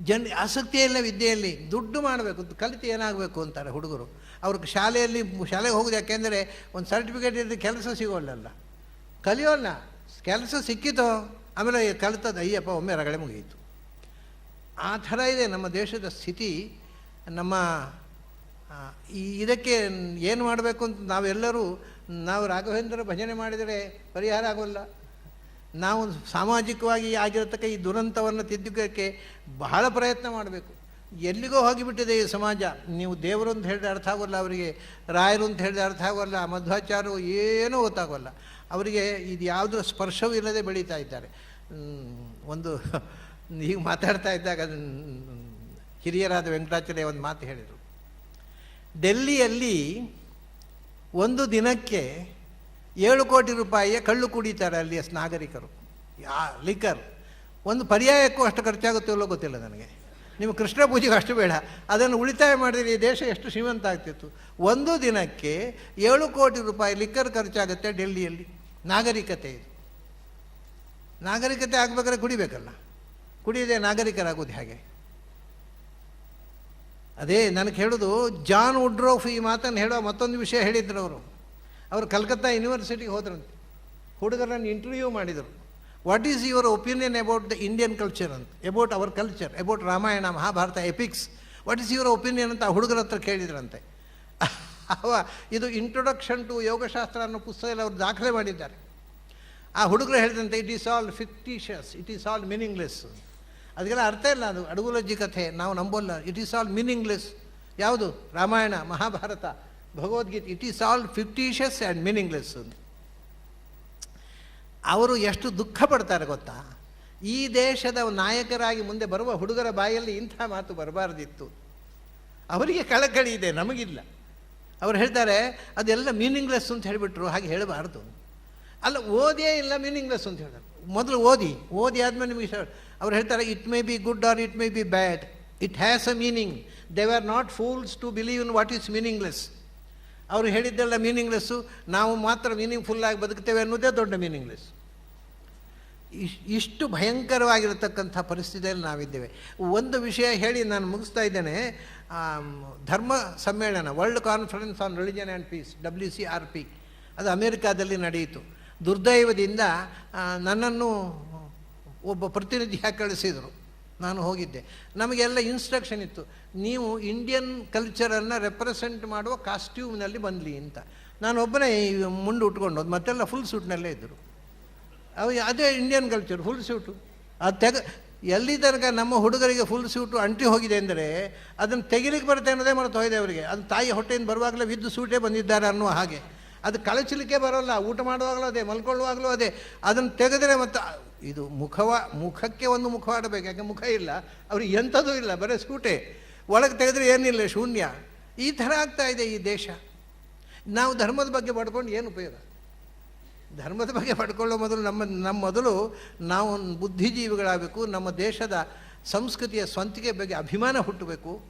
ಜನ, ಆಸಕ್ತಿಯೇ ಇಲ್ಲ ವಿದ್ಯೆಯಲ್ಲಿ. ದುಡ್ಡು ಮಾಡಬೇಕು, ಕಲಿತು ಏನಾಗಬೇಕು ಅಂತಾರೆ ಹುಡುಗರು. ಅವ್ರಿಗೆ ಶಾಲೆಯಲ್ಲಿ, ಶಾಲೆಗೆ ಹೋಗೋದು ಯಾಕೆಂದರೆ ಒಂದು ಸರ್ಟಿಫಿಕೇಟ್ ಇದ್ದರೆ ಕೆಲಸ ಸಿಗೋಲ್ಲ ಕಲಿಯೋಲ್ಲ. ಕೆಲಸ ಸಿಕ್ಕಿತು, ಆಮೇಲೆ ಕಲಿತದ ಅಯ್ಯಪ್ಪ, ಒಮ್ಮೆ ರಗಳೆ ಮುಗಿಯಿತು. ಆ ಥರ ಇದೆ ನಮ್ಮ ದೇಶದ ಸ್ಥಿತಿ. ನಮ್ಮ ಈ ಇದಕ್ಕೆ ಏನು ಮಾಡಬೇಕು ಅಂತ ನಾವೆಲ್ಲರೂ ನಾವು ರಾಘವೇಂದ್ರ ಭಜನೆ ಮಾಡಿದರೆ ಪರಿಹಾರ ಆಗೋಲ್ಲ ನಾವು ಸಾಮಾಜಿಕವಾಗಿ ಆಗಿರತಕ್ಕ ಈ ದುರಂತವನ್ನು ತಿದ್ದುಕೋಕ್ಕೆ ಬಹಳ ಪ್ರಯತ್ನ ಮಾಡಬೇಕು ಎಲ್ಲಿಗೋ ಹೋಗಿಬಿಟ್ಟಿದೆ ಈ ಸಮಾಜ ನೀವು ದೇವರು ಅಂತ ಹೇಳಿದ್ರೆ ಅರ್ಥ ಆಗೋಲ್ಲ ಅವರಿಗೆ ರಾಯರು ಅಂತ ಹೇಳಿದ್ರೆ ಅರ್ಥ ಆಗೋಲ್ಲ ಮಧ್ವಾಚಾರ್ಯರು ಏನೂ ಗೊತ್ತಾಗೋಲ್ಲ ಅವರಿಗೆ ಇದು ಯಾವುದೂ ಸ್ಪರ್ಶವೂ ಇಲ್ಲದೆ ಬೆಳೀತಾ ಇದ್ದಾರೆ ಒಂದು ಈಗ ಮಾತಾಡ್ತಾ ಇದ್ದಾಗ ಹಿರಿಯರಾದ ವೆಂಕಟಾಚಾರ್ಯ ಒಂದು ಮಾತು ಹೇಳಿದರು. ಡೆಲ್ಲಿಯಲ್ಲಿ ಒಂದು ದಿನಕ್ಕೆ ಏಳು ಕೋಟಿ ರೂಪಾಯಿಯ ಕಳ್ಳು ಕುಡಿತಾರೆ ಅಲ್ಲಿಯ ನಾಗರಿಕರು. ಯಾ ಲಿಕ್ಕರ್ ಒಂದು ಪರ್ಯಾಯಕ್ಕೂ ಅಷ್ಟು ಖರ್ಚಾಗುತ್ತೋ ಇಲ್ಲೋ ಗೊತ್ತಿಲ್ಲ ನನಗೆ. ನೀವು ಕೃಷ್ಣ ಪೂಜೆಗೆ ಅಷ್ಟು ಬೇಡ. ಅದನ್ನು ಉಳಿತಾಯ ಮಾಡಿದರೆ ಈ ದೇಶ ಎಷ್ಟು ಶ್ರೀಮಂತ ಆಗ್ತಿತ್ತು. ಒಂದು ದಿನಕ್ಕೆ ಏಳು ಕೋಟಿ ರೂಪಾಯಿ ಲಿಕ್ಕರ್ ಖರ್ಚಾಗುತ್ತೆ ಡೆಲ್ಲಿಯಲ್ಲಿ. ನಾಗರಿಕತೆ ಇದು. ನಾಗರಿಕತೆ ಆಗಬೇಕಾದ್ರೆ ಕುಡಿಬೇಕಲ್ಲ. ಕುಡಿಯದೆ ನಾಗರಿಕರಾಗೋದು ಹೇಗೆ? ಅದೇ ನನಗೆ ಹೇಳೋದು, ಜಾನ್ ವುಡ್ರೋಫ್ ಈ ಮಾತನ್ನು ಹೇಳೋ ಮತ್ತೊಂದು ವಿಷಯ ಹೇಳಿದ್ರು ಅವರು. ಅವರು ಕಲ್ಕತ್ತಾ ಯೂನಿವರ್ಸಿಟಿಗೆ ಹೋದ್ರಂತೆ. ಹುಡುಗರನ್ನು ಇಂಟರ್ವ್ಯೂ ಮಾಡಿದರು. What is your opinion about the Indian culture ಅಂತ about our culture about Ramayana Mahabharata epics what is your opinion ಅಂತ ಹುಡುಗರ ಹತ್ರ ಕೇಳಿದ್ರಂತೆ. ಅವ, ಇದು ಇಂಟ್ರೊಡಕ್ಷನ್ ಟು ಯೋಗಶಾಸ್ತ್ರ ಅನ್ನೋ ಪುಸ್ತಕದಲ್ಲಿ ಅವರು ದಾಖಲೆ ಮಾಡಿದ್ದಾರೆ. ಆ ಹುಡುಗರು ಹೇಳಿದಂತೆ it is all fictitious it is all meaningless ಅದಕ್ಕೆಲ್ಲ ಅರ್ಥ ಇಲ್ಲ ಅದು. ಅಡುಗುಲಜ್ಜಿ ಕಥೆ, ನಾವು ನಂಬೋಲ್ಲ. ಇಟ್ ಈಸ್ ಆಲ್ ಮೀನಿಂಗ್ಲೆಸ್ ಯಾವುದು? Ramayana, Mahabharata, Bhagavad Gita. It is all fictitious and meaningless ಅವರು ಎಷ್ಟು ದುಃಖ ಪಡ್ತಾರೆ ಗೊತ್ತಾ? ಈ ದೇಶದ ನಾಯಕರಾಗಿ ಮುಂದೆ ಬರುವ ಹುಡುಗರ ಬಾಯಲ್ಲಿ ಇಂಥ ಮಾತು ಬರಬಾರ್ದಿತ್ತು. ಅವರಿಗೆ ಕಳಕಳಿ ಇದೆ, ನಮಗಿಲ್ಲ. ಅವ್ರು ಹೇಳ್ತಾರೆ, ಅದೆಲ್ಲ ಮೀನಿಂಗ್ಲೆಸ್ ಅಂತ ಹೇಳಿಬಿಟ್ರು, ಹಾಗೆ ಹೇಳಬಾರ್ದು. ಅಲ್ಲ ಓದೇ ಇಲ್ಲ ಮೀನಿಂಗ್ಲೆಸ್ ಅಂತ ಹೇಳ್ತಾರೆ. ಮೊದಲು ಓದಿ. ಓದಿ ಆದಮೇಲೆ ನಿಮಗೆ ಅವ್ರು ಹೇಳ್ತಾರೆ it may be good or it may be bad it has a meaning they are not fools to believe in what is meaningless ಅವರು ಹೇಳಿದ್ದೆಲ್ಲ ಮೀನಿಂಗ್ಲೆಸ್ಸು ನಾವು ಮಾತ್ರ ಮೀನಿಂಗ್ಫುಲ್ಲಾಗಿ ಬದುಕ್ತೇವೆ ಅನ್ನೋದೇ ದೊಡ್ಡ ಮೀನಿಂಗ್ಲೆಸ್ ಇಷ್ಟು ಭಯಂಕರವಾಗಿರತಕ್ಕಂಥ ಪರಿಸ್ಥಿತಿಯಲ್ಲಿ ನಾವಿದ್ದೇವೆ. ಒಂದು ವಿಷಯ ಹೇಳಿ ನಾನು ಮುಗಿಸ್ತಾ ಇದ್ದೇನೆ. ಧರ್ಮ ಸಮ್ಮೇಳನ world conference on religion and peace W C R P ಅದು ಅಮೇರಿಕಾದಲ್ಲಿ ನಡೆಯಿತು. ದುರ್ದೈವದಿಂದ ನನ್ನನ್ನು ಒಬ್ಬ ಪ್ರತಿನಿಧಿಯಾಗಿ ಕಳಿಸಿದರು? ನಾನು ಹೋಗಿದ್ದೆ. ನಮಗೆಲ್ಲ ಇನ್ಸ್ಟ್ರಕ್ಷನ್ ಇತ್ತು. ನೀವು ಇಂಡಿಯನ್ ಕಲ್ಚರನ್ನು ರೆಪ್ರೆಸೆಂಟ್ ಮಾಡುವ ಕಾಸ್ಟ್ಯೂಮ್ನಲ್ಲಿ ಬಂದಲಿ ಅಂತ. ನಾನು ಒಬ್ಬನೇ ಮುಂಡು ಉಟ್ಕೊಂಡು ಮತ್ತೆಲ್ಲ ಫುಲ್ ಸೂಟ್ನಲ್ಲೇ ಇದ್ದರು ಅವು ಅದೇ ಇಂಡಿಯನ್ ಕಲ್ಚರ್ ಫುಲ್ ಸೂಟು ಅದು ತೆಗ, ಎಲ್ಲಿ ತನಕ ನಮ್ಮ ಹುಡುಗರಿಗೆ ಫುಲ್ ಸೂಟು ಅಂಟಿ ಹೋಗಿದೆ ಅಂದರೆ ಅದನ್ನು ತೆಗಿಲಿಕ್ಕೆ ಬರುತ್ತೆ ಅನ್ನೋದೇ ಮರೆತು ಹೋಗಿದೆ ಅವರಿಗೆ. ಅದು ತಾಯಿ ಹೊಟ್ಟೆಯಿಂದ ಬರುವಾಗಲೇ ವಿದ್ದು ಸೂಟೇ ಬಂದಿದ್ದಾರೆ ಅನ್ನುವ ಹಾಗೆ. ಅದು ಕಳಚಲಿಕ್ಕೆ ಬರೋಲ್ಲ, ಊಟ ಮಾಡುವಾಗಲೂ ಅದೇ, ಮಲ್ಕೊಳ್ಳುವಾಗಲೂ ಅದೇ. ಅದನ್ನು ತೆಗೆದರೆ ಮತ್ತು ಇದು ಮುಖವ, ಮುಖಕ್ಕೆ ಒಂದು ಮುಖವಾಡಬೇಕು, ಯಾಕೆ ಮುಖ ಇಲ್ಲ, ಅವ್ರಿಗೆ ಎಂಥದೂ ಇಲ್ಲ, ಬರೀ ಸೂಟೆ. ಒಳಗೆ ತೆಗೆದ್ರೆ ಏನಿಲ್ಲ, ಶೂನ್ಯ. ಈ ಥರ ಆಗ್ತಾ ಇದೆ ಈ ದೇಶ. ನಾವು ಧರ್ಮದ ಬಗ್ಗೆ ಪಡ್ಕೊಂಡು ಏನು ಉಪಯೋಗ? ಧರ್ಮದ ಬಗ್ಗೆ ಪಡ್ಕೊಳ್ಳೋ ಮೊದಲು ನಮ್ಮ ನಮ್ಮ ಮೊದಲು ನಾವು ಬುದ್ಧಿಜೀವಿಗಳಾಗಬೇಕು, ನಮ್ಮ ದೇಶದ ಸಂಸ್ಕೃತಿಯ ಸ್ವಂತಿಕೆ ಬಗ್ಗೆ ಅಭಿಮಾನ ಹುಟ್ಟಬೇಕು.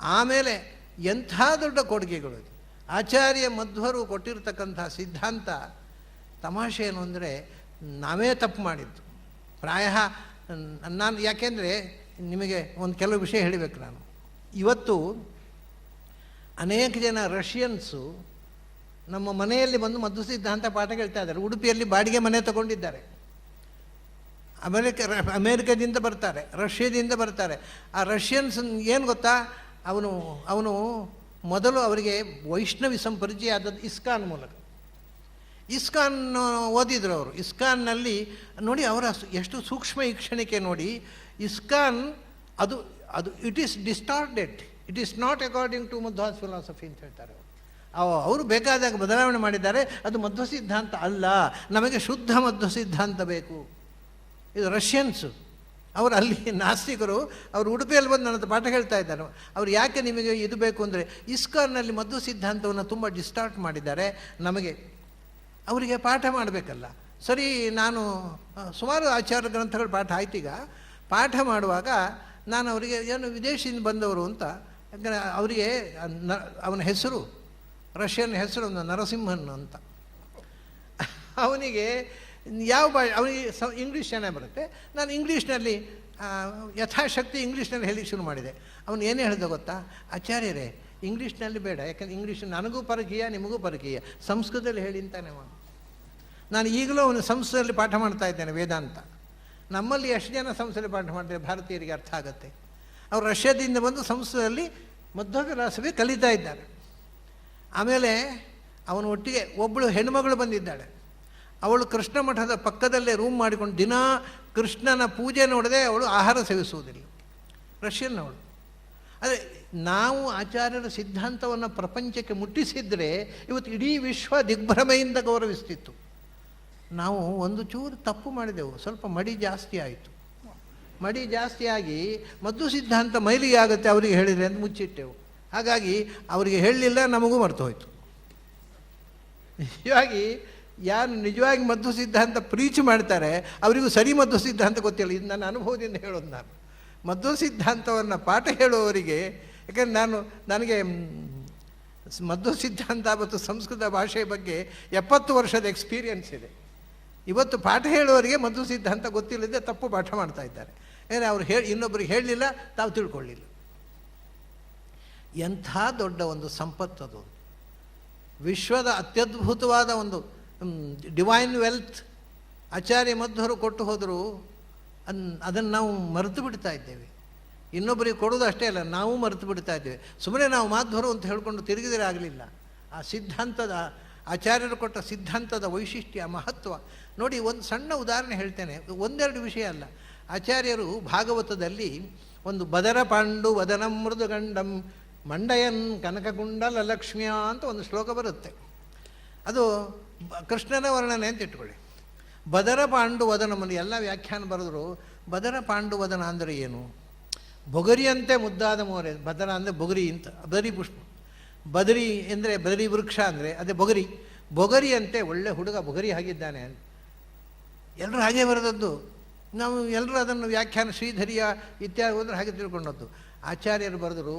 ಆಮೇಲೆ ಎಂಥ ದೊಡ್ಡ ಕೊಡುಗೆಗಳು ಆಚಾರ್ಯ ಮಧ್ವರು ಕೊಟ್ಟಿರ್ತಕ್ಕಂಥ ಸಿದ್ಧಾಂತ ತಮಾಷೆ ಏನು ಅಂದರೆ ನಾವೇ ತಪ್ಪು ಮಾಡಿದ್ದು. ಪ್ರಾಯ, ನಾನು ಯಾಕೆಂದರೆ ನಿಮಗೆ ಒಂದು ಕೆಲವು ವಿಷಯ ಹೇಳಬೇಕು ನಾನು. ಇವತ್ತು ಅನೇಕ ಜನ ರಷ್ಯನ್ಸು ನಮ್ಮ ಮನೆಯಲ್ಲಿ ಬಂದು ಮದ್ದು ಸಿದ್ಧಾಂತ ಪಾಠ ಕೇಳ್ತಾ ಇದ್ದಾರೆ. ಉಡುಪಿಯಲ್ಲಿ ಬಾಡಿಗೆ ಮನೆ ತಗೊಂಡಿದ್ದಾರೆ. ಅಮೆರಿಕ, ಅಮೇರಿಕದಿಂದ ಬರ್ತಾರೆ, ರಷ್ಯಾದಿಂದ ಬರ್ತಾರೆ. ಆ ರಷ್ಯನ್ಸ್ ಏನು ಗೊತ್ತಾ? ಅವನು ಅವನು ಮೊದಲು ಅವರಿಗೆ ವೈಷ್ಣವಿಸಂ ಪರಿಚಯ ಆದದ್ದು ಇಸ್ಕಾನ್ ಮೂಲಕ. ಇಸ್ಕಾನ್ ಓದಿದ್ರು ಅವರು. ಇಸ್ಕಾನ್ನಲ್ಲಿ ನೋಡಿ ಅವರ ಎಷ್ಟು ಸೂಕ್ಷ್ಮ ಈಕ್ಷಣಿಕೆ ನೋಡಿ, ಇಸ್ಕಾನ್ ಅದು ಅದು it is distorted it is not according to Madhva's philosophy ಅಂತ ಹೇಳ್ತಾರೆ ಅವರು. ಅವ- ಅವರು ಬೇಕಾದಾಗ ಬದಲಾವಣೆ ಮಾಡಿದ್ದಾರೆ, ಅದು ಮಧ್ವ ಸಿದ್ಧಾಂತ ಅಲ್ಲ. ನಮಗೆ ಶುದ್ಧ ಮಧ್ವ ಸಿದ್ಧಾಂತ ಬೇಕು. ಇದು ರಷ್ಯನ್ಸು. ಅವರು ಅಲ್ಲಿ ನಾಸ್ತಿಕರು, ಅವರು ಉಡುಪಿಯಲ್ಲಿ ಬಂದು ನನ್ನ ಪಾಠ ಹೇಳ್ತಾ ಇದ್ದಾರೆ. ಅವ್ರು ಯಾಕೆ ನಿಮಗೆ ಇದು ಬೇಕು ಅಂದರೆ, ಇಸ್ಕಾನ್ನಲ್ಲಿ ಮಧ್ವ ಸಿದ್ಧಾಂತವನ್ನು ತುಂಬ ಡಿಸ್ಟಾರ್ಟ್ ಮಾಡಿದ್ದಾರೆ. ನಮಗೆ ಅವರಿಗೆ ಪಾಠ ಮಾಡಬೇಕಲ್ಲ. ಸರಿ, ನಾನು ಸುಮಾರು ಆಚಾರ ಗ್ರಂಥಗಳು ಪಾಠ ಆಯ್ತೀಗ. ಪಾಠ ಮಾಡುವಾಗ ನಾನು ಅವರಿಗೆ, ಏನು ವಿದೇಶದಿಂದ ಬಂದವರು ಅಂತ ಅವರಿಗೆ ಅವನ ಹೆಸರು, ರಷ್ಯನ್ ಹೆಸರು ನರಸಿಂಹನ್ ಅಂತ. ಅವನಿಗೆ, ಯಾವ ಭಾಷೆ, ಅವನಿಗೆ ಸ ಇಂಗ್ಲೀಷ್ ಚೆನ್ನಾಗಿ ಬರುತ್ತೆ. ನಾನು ಇಂಗ್ಲೀಷ್ನಲ್ಲಿ ಯಥಾಶಕ್ತಿ ಇಂಗ್ಲೀಷ್ನಲ್ಲಿ ಹೇಳಿ ಶುರು ಮಾಡಿದೆ. ಅವನು ಏನು ಹೇಳಿದ ಗೊತ್ತಾ? ಆಚಾರ್ಯರೇ ಇಂಗ್ಲೀಷ್ನಲ್ಲಿ ಬೇಡ, ಯಾಕಂದ್ರೆ ಇಂಗ್ಲೀಷ್ ನನಗೂ ಪರಕೀಯ, ನಿಮಗೂ ಪರಕೀಯ. ಸಂಸ್ಕೃತದಲ್ಲಿ ಹೇಳಿ ಅಂತಾನೆ ಅವನು. ನಾನು ಈಗಲೂ ಅವನು ಸಂಸ್ಕೃತದಲ್ಲಿ ಪಾಠ ಮಾಡ್ತಾ ಇದ್ದೇನೆ ವೇದಾಂತ ನಮ್ಮಲ್ಲಿ ಎಷ್ಟು ಜನ ಸಂಸ್ಥೆಯಲ್ಲಿ ಪಾಠ ಮಾಡ್ತಾರೆ ಭಾರತೀಯರಿಗೆ ಅರ್ಥ ಆಗುತ್ತೆ? ಅವರು ರಷ್ಯಾದಿಂದ ಬಂದು ಸಂಸ್ಥೆಯಲ್ಲಿ ಮಧ್ವಕಲಾಸವೇ ಕಲಿತಾ ಇದ್ದಾರೆ. ಆಮೇಲೆ ಅವನ ಒಟ್ಟಿಗೆ ಒಬ್ಬಳು ಹೆಣ್ಮಗಳು ಬಂದಿದ್ದಾಳೆ. ಅವಳು ಕೃಷ್ಣ ಮಠದ ಪಕ್ಕದಲ್ಲೇ ರೂಮ್ ಮಾಡಿಕೊಂಡು ದಿನ ಕೃಷ್ಣನ ಪೂಜೆ ನೋಡದೆ ಅವಳು ಆಹಾರ ಸೇವಿಸುವುದಿಲ್ಲ. ರಷ್ಯನ್ ಅವಳು ಆದರೆ ನಾವು ಆಚಾರ್ಯರ ಸಿದ್ಧಾಂತವನ್ನು ಪ್ರಪಂಚಕ್ಕೆ ಮುಟ್ಟಿಸಿದರೆ ಇವತ್ತು ಇಡೀ ವಿಶ್ವ ದಿಗ್ಭ್ರಮೆಯಿಂದ ಗೌರವಿಸ್ತಿತ್ತು. ನಾವು ಒಂದು ಚೂರು ತಪ್ಪು ಮಾಡಿದೆವು. ಸ್ವಲ್ಪ ಮಡಿ ಜಾಸ್ತಿ ಆಯಿತು. ಮಡಿ ಜಾಸ್ತಿಯಾಗಿ ಮದ್ದು ಸಿದ್ಧಾಂತ ಮೈಲಿಗೆ ಆಗುತ್ತೆ ಅವರಿಗೆ ಹೇಳಿದರೆ ಅಂತ ಮುಚ್ಚಿಟ್ಟೆವು. ಹಾಗಾಗಿ ಅವರಿಗೆ ಹೇಳಲಿಲ್ಲ, ನಮಗೂ ಮರ್ತು ಹೋಯಿತು. ನಿಜವಾಗಿ ಯಾರು ನಿಜವಾಗಿ ಮದ್ದು ಸಿದ್ಧಾಂತ ಪ್ರೀಚ್ ಮಾಡ್ತಾರೆ, ಅವರಿಗೂ ಸರಿ ಮದ್ದು ಸಿದ್ಧಾಂತ ಗೊತ್ತಿಲ್ಲ. ಇದು ನನ್ನ ಅನುಭವದಿಂದ ಹೇಳೋದು ನಾನು. ಮದ್ದು ಸಿದ್ಧಾಂತವನ್ನು ಪಾಠ ಹೇಳುವವರಿಗೆ ಯಾಕಂದ್ರೆ ನಾನು, ನನಗೆ ಮದ್ದು ಸಿದ್ಧಾಂತ ಮತ್ತು ಸಂಸ್ಕೃತ ಭಾಷೆ ಬಗ್ಗೆ ಎಪ್ಪತ್ತು ವರ್ಷದ ಎಕ್ಸ್ಪೀರಿಯನ್ಸ್ ಇದೆ. ಇವತ್ತು ಪಾಠ ಹೇಳುವವರಿಗೆ ಮದ್ದು ಸಿದ್ಧಾಂತ ಗೊತ್ತಿಲ್ಲದೆ ತಪ್ಪು ಪಾಠ ಮಾಡ್ತಾ ಇದ್ದಾರೆ. ಏನೇ ಅವ್ರು ಹೇಳಿ ಇನ್ನೊಬ್ಬರಿಗೆ ಹೇಳಲಿಲ್ಲ, ತಾವು ತಿಳ್ಕೊಳ್ಳಿಲ್ಲ. ಎಂಥ ದೊಡ್ಡ ಒಂದು ಸಂಪತ್ತು ಅದು. ವಿಶ್ವದ ಅತ್ಯದ್ಭುತವಾದ ಒಂದು ಡಿವೈನ್ ವೆಲ್ತ್ ಆಚಾರ್ಯ ಮಧ್ವರು ಕೊಟ್ಟು ಹೋದರೂ, ಅನ್, ಅದನ್ನು ನಾವು ಮರೆತು ಬಿಡ್ತಾ ಇದ್ದೇವೆ. ಇನ್ನೊಬ್ಬರಿಗೆ ಕೊಡೋದು ಅಷ್ಟೇ ಅಲ್ಲ, ನಾವು ಮರೆತು ಬಿಡ್ತಾ ಇದ್ದೇವೆ. ಸುಮ್ಮನೆ ನಾವು ಮಾಧ್ವರು ಅಂತ ಹೇಳ್ಕೊಂಡು ತಿರುಗಿದರೆ ಆಗಲಿಲ್ಲ. ಆ ಸಿದ್ಧಾಂತದ, ಆಚಾರ್ಯರು ಕೊಟ್ಟ ಸಿದ್ಧಾಂತದ ವೈಶಿಷ್ಟ್ಯ, ಮಹತ್ವ. ನೋಡಿ, ಒಂದು ಸಣ್ಣ ಉದಾಹರಣೆ ಹೇಳ್ತೇನೆ. ಒಂದೆರಡು ವಿಷಯ ಅಲ್ಲ. ಆಚಾರ್ಯರು ಭಾಗವತದಲ್ಲಿ ಒಂದು ಬದರ ಪಾಂಡು ವದನ ಮೃದುಗಂಡಂ ಮಂಡಯನ್ ಕನಕಗುಂಡಲ ಲಕ್ಷ್ಮಿಯ ಅಂತ ಒಂದು ಶ್ಲೋಕ ಬರುತ್ತೆ. ಅದು ಕೃಷ್ಣನ ವರ್ಣನೆ ಅಂತ ಇಟ್ಕೊಳ್ಳಿ. ಬದರ ಪಾಂಡು ವದನಮನ್ನು ಎಲ್ಲ ವ್ಯಾಖ್ಯಾನ ಬರೆದ್ರು. ಬದರ ಪಾಂಡು ವದನ ಅಂದರೆ ಏನು? ಬೊಗರಿಯಂತೆ ಮುದ್ದಾದ ಮೋರೆ ಬದರ ಅಂದರೆ ಬೊಗರಿ ಅಂತ, ಬದರಿ ಪುಷ್ಪ. ಬದರಿ ಅಂದರೆ ಬದರಿ ವೃಕ್ಷ ಅಂದರೆ ಅದೇ ಬೊಗರಿ. ಬೊಗರಿಯಂತೆ ಒಳ್ಳೆ ಹುಡುಗ ಬೊಗರಿ ಆಗಿದ್ದಾನೆ ಎಲ್ಲರೂ ಹಾಗೆ ಬರೆದದ್ದು. ನಾವು ಎಲ್ಲರೂ ಅದನ್ನು ವ್ಯಾಖ್ಯಾನ ಶ್ರೀಧರಿಯ ಇತ್ಯಾದಿ ಹೋದ್ರೆ ಹಾಗೆ ತಿಳ್ಕೊಂಡದ್ದು. ಆಚಾರ್ಯರು ಬರೆದರು,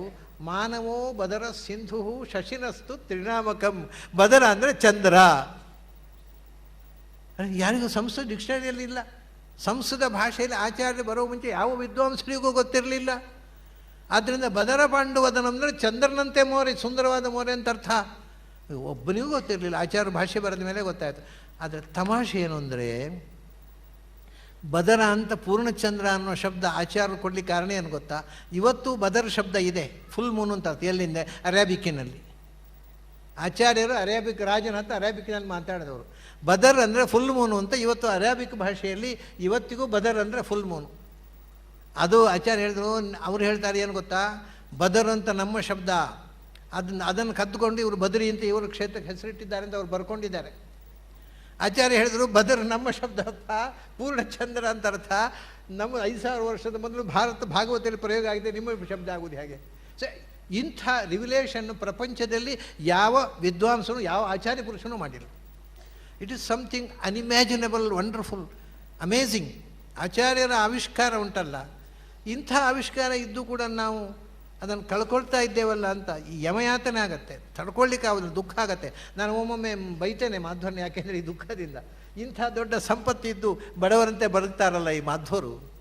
ಮಾನವೋ ಬದರ ಸಿಂಧು ಶಶಿನಸ್ತು ತ್ರಿನಾಮಕಂ. ಬದರ ಅಂದರೆ ಚಂದ್ರ. ಯಾರಿಗೂ ಸಂಸ್ಕೃತ ಡಿಕ್ಷನರಿಯಲ್ಲಿ ಇಲ್ಲ. ಸಂಸ್ಕೃತ ಭಾಷೆಯಲ್ಲಿ ಆಚಾರ್ಯ ಬರೋ ಮುಂಚೆ ಯಾವ ವಿದ್ವಾಂಸರಿಗೂ ಗೊತ್ತಿರಲಿಲ್ಲ. ಆದ್ದರಿಂದ ಬದರ ಪಾಂಡುವದನಂದರೆ ಚಂದ್ರನಂತೆ ಮೋರೆ, ಸುಂದರವಾದ ಮೋರೆ ಅಂತ ಅರ್ಥ. ಒಬ್ಬನಿಗೂ ಗೊತ್ತಿರಲಿಲ್ಲ, ಆಚಾರ್ಯ ಭಾಷೆ ಬರೆದ ಮೇಲೆ ಗೊತ್ತಾಯಿತು. ಆದರೆ ತಮಾಷೆ ಏನು ಅಂದರೆ, ಬದರ ಅಂತ ಪೂರ್ಣಚಂದ್ರ ಅನ್ನೋ ಶಬ್ದ ಆಚಾರ್ಯರು ಕೊಡಲಿಕ್ಕೆ ಕಾರಣ ಏನು ಗೊತ್ತಾ? ಇವತ್ತು ಬದರ್ ಶಬ್ದ ಇದೆ ಫುಲ್ ಮೂನ್ ಅಂತ ಅರ್ಥ, ಎಲ್ಲಿಂದ? ಅರೇಬಿಕ್ಕಿನಲ್ಲಿ ಆಚಾರ್ಯರು ಅರೇಬಿಕ್ ರಾಜನ ಅಂತ ಅರೇಬಿಕಿನಲ್ಲಿ ಮಾತಾಡಿದವರು. ಬದರ್ ಅಂದರೆ ಫುಲ್ ಮೂನು ಅಂತ ಇವತ್ತು ಅರಾಬಿಕ್ ಭಾಷೆಯಲ್ಲಿ ಇವತ್ತಿಗೂ ಬದರ್ ಅಂದರೆ ಫುಲ್ ಮೂನು. ಅದು ಆಚಾರ್ಯ ಹೇಳಿದ್ರು, ಅವ್ರು ಹೇಳ್ತಾರೆ, ಏನು ಗೊತ್ತಾ? ಬದರ್ ಅಂತ ನಮ್ಮ ಶಬ್ದ. ಅದನ್ನು ಅದನ್ನು ಕದ್ದುಕೊಂಡು ಇವರು ಬದರಿ ಅಂತ ಇವರು ಕ್ಷೇತ್ರಕ್ಕೆ ಹೆಸರಿಟ್ಟಿದ್ದಾರೆ ಅಂತ ಅವ್ರು ಬರ್ಕೊಂಡಿದ್ದಾರೆ. ಆಚಾರ್ಯ ಹೇಳಿದರು, ಬದರ್ ನಮ್ಮ ಶಬ್ದ ಅರ್ಥ ಪೂರ್ಣಚಂದ್ರ ಅಂತ ಅರ್ಥ. ನಮ್ಮ ಐದು ಸಾವಿರ ವರ್ಷದ ಮೊದಲು ಭಾರತ ಭಾಗವತದಲ್ಲಿ ಪ್ರಯೋಗ ಆಗಿದೆ, ನಿಮ್ಮ ಶಬ್ದ ಆಗುವುದು ಹೇಗೆ? ಸೊ, ಇಂಥ ರಿವಿಲೇಷನ್ ಪ್ರಪಂಚದಲ್ಲಿ ಯಾವ ವಿದ್ವಾಂಸನು, ಯಾವ ಆಚಾರ್ಯ ಪುರುಷನೂ ಮಾಡಿಲ್ಲ. It is something unimaginable wonderful amazing ಆಚಾರ್ಯರ ಆವಿಷ್ಕಾರ ಉಂಟಲ್ಲ. ಇಂಥ ಆವಿಷ್ಕಾರ ಇದ್ದು ಕೂಡ ನಾವು ಅದನ್ನು ಕಳ್ಕೊಳ್ತಾ ಇದ್ದೇವಲ್ಲ ಅಂತ ಈ ಯಮಯಾತನೆ ಆಗತ್ತೆ. ತಡ್ಕೊಳ್ಳಿಕ್ಕೆ ಆಗೋದು ದುಃಖ ಆಗತ್ತೆ. ನಾನು ಒಮ್ಮೊಮ್ಮೆ ಬೈತೇನೆ ಮಾಧ್ವನ್ ಯಾಕೆಂದರೆ ಈ ದುಃಖದಿಂದ. ಇಂಥ ದೊಡ್ಡ ಸಂಪತ್ತಿದ್ದು ಬಡವರಂತೆ ಬದುಕ್ತಾರಲ್ಲ ಈ ಮಾಧ್ವರು.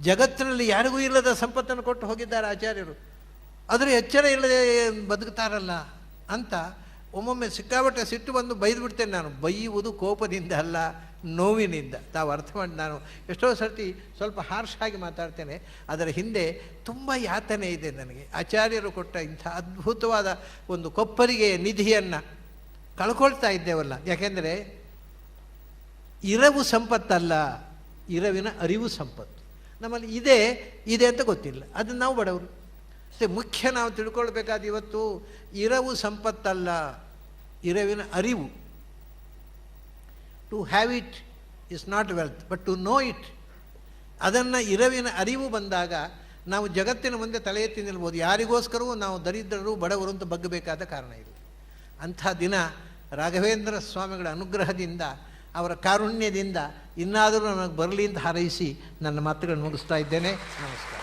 ಜಗತ್ತಿನಲ್ಲಿ ಯಾರಿಗೂ ಇಲ್ಲದ ಸಂಪತ್ತನ್ನು ಕೊಟ್ಟು ಹೋಗಿದ್ದಾರೆ ಆಚಾರ್ಯರು. ಆದರೆ ಎಚ್ಚರ ಇಲ್ಲದೆ ಬದುಕ್ತಾರಲ್ಲ ಅಂತ ಒಮ್ಮೊಮ್ಮೆ ಸಿಕ್ಕಾಬಟ್ಟೆ ಸಿಟ್ಟು ಬಂದು ಬೈದ್ಬಿಡ್ತೇನೆ ನಾನು. ಬೈಯುವುದು ಕೋಪದಿಂದ ಅಲ್ಲ, ನೋವಿನಿಂದ. ತಾವು ಅರ್ಥ ಮಾಡಿ, ನಾನು ಎಷ್ಟೋ ಸರ್ತಿ ಸ್ವಲ್ಪ ಹಾರ್ಷ್ ಆಗಿ ಮಾತಾಡ್ತೇನೆ, ಅದರ ಹಿಂದೆ ತುಂಬ ಯಾತನೆ ಇದೆ ನನಗೆ. ಆಚಾರ್ಯರು ಕೊಟ್ಟ ಇಂಥ ಅದ್ಭುತವಾದ ಒಂದು ಕೊಪ್ಪರಿಗೆ ನಿಧಿಯನ್ನು ಕಳ್ಕೊಳ್ತಾ ಇದ್ದೇವಲ್ಲ. ಯಾಕೆಂದರೆ, ಇರವು ಸಂಪತ್ತಲ್ಲ, ಇರವಿನ ಅರಿವು ಸಂಪತ್ತು. ನಮ್ಮಲ್ಲಿ ಇದೆ ಇದೆ ಅಂತ ಗೊತ್ತಿಲ್ಲ. ಅದನ್ನು ನಾವು ಬಡವರು. ಮತ್ತು ಮುಖ್ಯ ನಾವು ತಿಳ್ಕೊಳ್ಬೇಕಾದ ಇವತ್ತು ಇರವು ಸಂಪತ್ತಲ್ಲ, ಇರವಿನ ಅರಿವು. To have it is not wealth but to know it ಅದನ್ನು ಇರವಿನ ಅರಿವು ಬಂದಾಗ ನಾವು ಜಗತ್ತಿನ ಮುಂದೆ ತಲೆ ಎತ್ತಿ ನಿಲ್ಬೋದು. ಯಾರಿಗೋಸ್ಕರವೂ ನಾವು ದರಿದ್ರರು, ಬಡವರು ಅಂತ ಬಗ್ಗಬೇಕಾದ ಕಾರಣ ಇಲ್ಲ ಅಂಥ ದಿನ ರಾಘವೇಂದ್ರ ಸ್ವಾಮಿಗಳ ಅನುಗ್ರಹದಿಂದ, ಅವರ ಕಾರುಣ್ಯದಿಂದ ಇನ್ನಾದರೂ ನನಗೆ ಬರಲಿ ಅಂತ ಹಾರೈಸಿ ನನ್ನ ಮಾತುಗಳನ್ನು ಮುಗಿಸ್ತಾ ಇದ್ದೇನೆ. ನಮಸ್ಕಾರ.